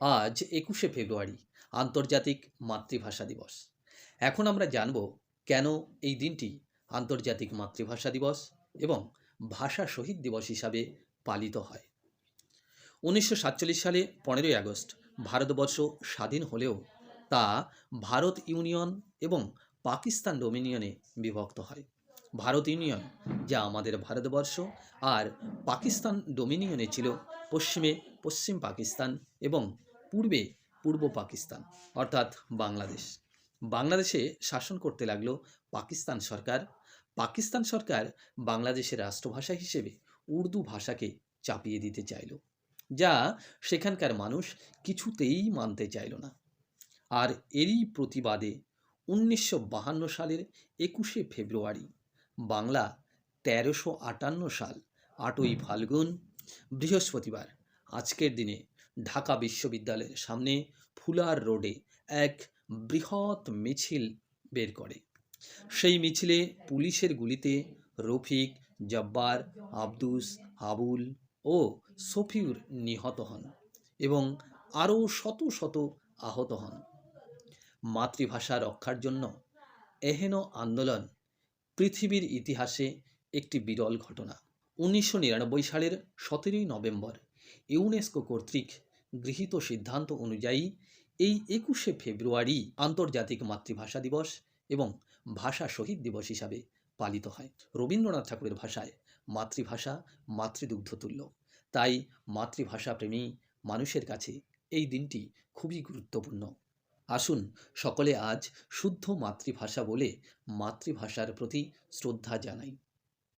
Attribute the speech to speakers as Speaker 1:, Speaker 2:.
Speaker 1: আজ একুশে ফেব্রুয়ারি, আন্তর্জাতিক মাতৃভাষা দিবস। এখন আমরা জানব কেন এই দিনটি আন্তর্জাতিক মাতৃভাষা দিবস এবং ভাষা শহীদ দিবস হিসাবে পালিত হয়। উনিশশো সাতচল্লিশ সালে পনেরোই আগস্ট, ভারতবর্ষ স্বাধীন হলেও তা ভারত ইউনিয়ন এবং পাকিস্তান ডোমিনিয়নে বিভক্ত হয়। ভারত ইউনিয়ন, যা আমাদের ভারতবর্ষ আর পাকিস্তান ডোমিনিয়নে ছিল পশ্চিমে পশ্চিম পাকিস্তান এবং পূর্বে পূর্ব পাকিস্তান, অর্থাৎ বাংলাদেশ। বাংলাদেশে শাসন করতে লাগল পাকিস্তান সরকার। পাকিস্তান সরকার বাংলাদেশের রাষ্ট্রভাষা হিসেবে উর্দু ভাষাকে চাপিয়ে দিতে চাইল, যা সেখানকার মানুষ কিছুতেই মানতে চাইল না। আর এরই প্রতিবাদে উনিশশো সালের একুশে ফেব্রুয়ারি বাংলা তেরোশো আটান্ন সাল আটই ফাল্গুন, বৃহস্পতিবার, আজকের দিনে ঢাকা বিশ্ববিদ্যালয়ের সামনে ফুলার রোডে এক বৃহৎ মিছিল বের করে। সেই মিছিলে পুলিশের গুলিতে রফিক, জব্বার, আব্দুস, আবুল ও সফিউর নিহত হন এবং আরও শত শত আহত হন। মাতৃভাষা রক্ষার জন্য এহেন আন্দোলন পৃথিবীর ইতিহাসে একটি বিরল ঘটনা। উনিশশো নিরানব্বই সালের সতেরোই নভেম্বর ইউনেস্কো কর্তৃক গৃহীত সিদ্ধান্ত অনুযায়ী, এই একুশে ফেব্রুয়ারি আন্তর্জাতিক মাতৃভাষা দিবস এবং ভাষা শহীদ দিবস হিসাবে পালিত হয়। রবীন্দ্রনাথ ঠাকুরের ভাষায় মাতৃভাষা মাতৃদুগ্ধতুল্য তাই মাতৃভাষা প্রেমী মানুষের কাছে এই দিনটি খুবই গুরুত্বপূর্ণ। আসুন সকলে আজ শুদ্ধ মাতৃভাষা বলে মাতৃভাষার প্রতি শ্রদ্ধা জানাই।